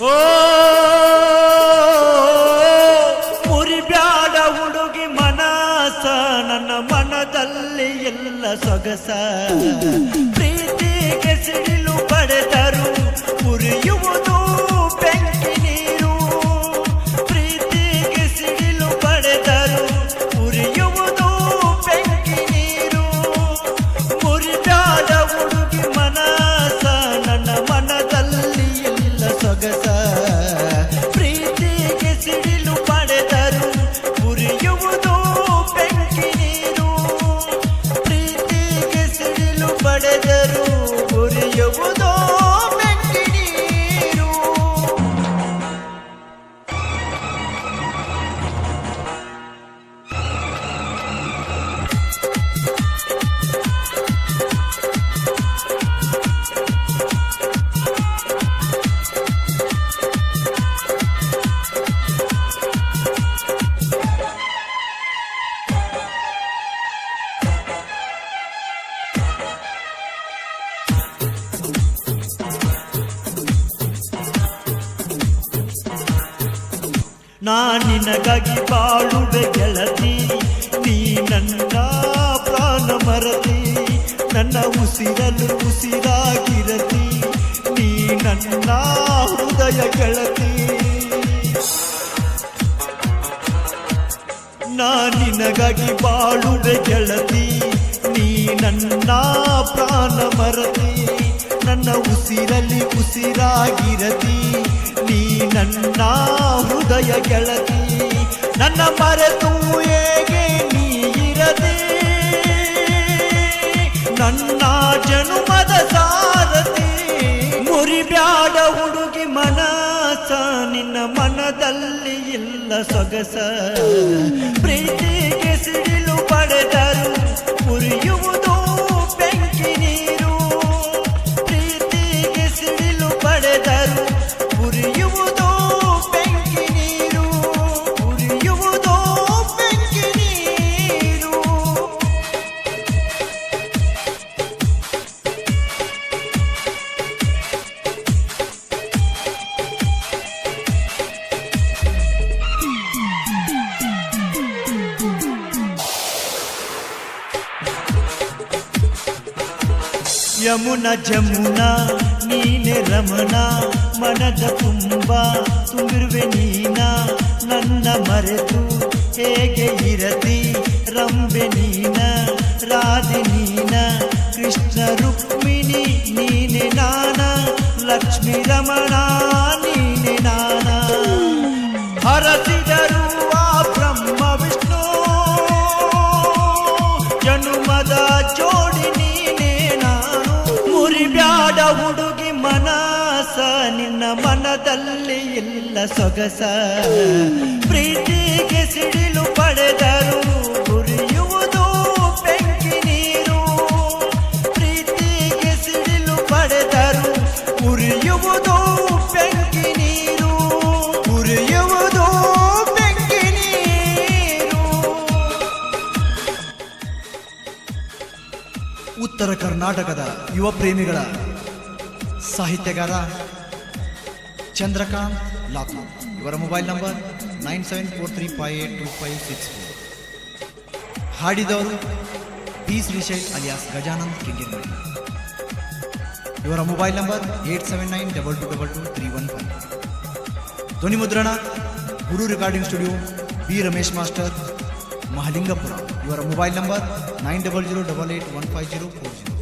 ಓ ಮುರಿಬ್ಯಾಡ ಹುಡುಗಿ ಮನಸ ನನ್ನ ಮನದಲ್ಲಿ ಎಲ್ಲ ಸೊಗಸ. ಪ್ರೀತಿಗೆ ಸಿಡಿಲು ಪಡೆದರು ಉರಿಯುವುದು ನಾ ನಿನಗಾಗಿ ಬಾಳುವೆ ಗೆಳತಿ. ನೀ ನನ್ನ ಪ್ರಾಣ ಮರತಿ. ನನ್ನ ಉಸಿರಲು ಉಸಿರಾಗಿರತಿ. ನೀ ನನ್ನ ಹೃದಯ ಗೆಳತಿ. ನಾ ನಿನಗಾಗಿ ಬಾಳುವೆ ಗೆಳತಿ. ನೀ ನನ್ನ ಪ್ರಾಣ ಮರತಿ. ನನ್ನ ಉಸಿರಲ್ಲಿ ಉಸಿರಾಗಿರತಿ. ನೀ ನನ್ನ ಹೃದಯ ಗೆಳತಿ ನನ್ನ ಮರೆತು ಹೇಗೆ ನೀ ಇರದೆ? ನನ್ನ ಜನುಮದ ಮುರಿ ಮುರಿಬ್ಯಾಡ ಹುಡುಗಿ ಮನಸ, ನಿನ್ನ ಮನದಲ್ಲಿ ಇಲ್ಲ ಸೊಗಸ. ಪ್ರೀತಿಗೆ ಸಿಡಿಲು ಯಮುನ ಜಮುನ ನೀನೆ ರಮಣ ಮನದ ತುಂಬ ತುಂಬಿರುವೆ ನೀನ ನನ್ನ ಮರೆತು ಹೇಗೆ ಇರತಿ ರಂಬೆ ನೀನ ರಾಧೆ ನೀನ ಕೃಷ್ಣ ರುಕ್ಮಿಣಿ ನೀನೆ ನಾನ ಲಕ್ಷ್ಮೀ ರಮಣ ಮನದಲ್ಲಿ ಇಲ್ಲ ಸೊಗಸ. ಪ್ರೀತಿಗೆ ಸಿಡಿಲು ಪಡೆದರು ಉರಿಯುವುದು ಬೆಂಕಿ ನೀರು. ಪ್ರೀತಿಗೆ ಸಿಡಿಲು ಪಡೆದರು ಉರಿಯುವುದು ಬೆಂಕಿ ನೀರು. ಉರಿಯುವುದು ಬೆಂಕಿ ನೀರು. ಉತ್ತರ ಕರ್ನಾಟಕದ ಯುವ ಪ್ರೇಮಿಗಳ ಸಾಹಿತ್ಯಗಾರ Chandrakant Latur. Your mobile number nine seven four three five eight two five six four. Hadidaur P Shrishail alias Gajanan Kinge your mobile number eight seven nine double two double two three one five Dhwani Guru recording studio B Ramesh master Mahalingapura. Your mobile number nine double zero double eight one five zero four zero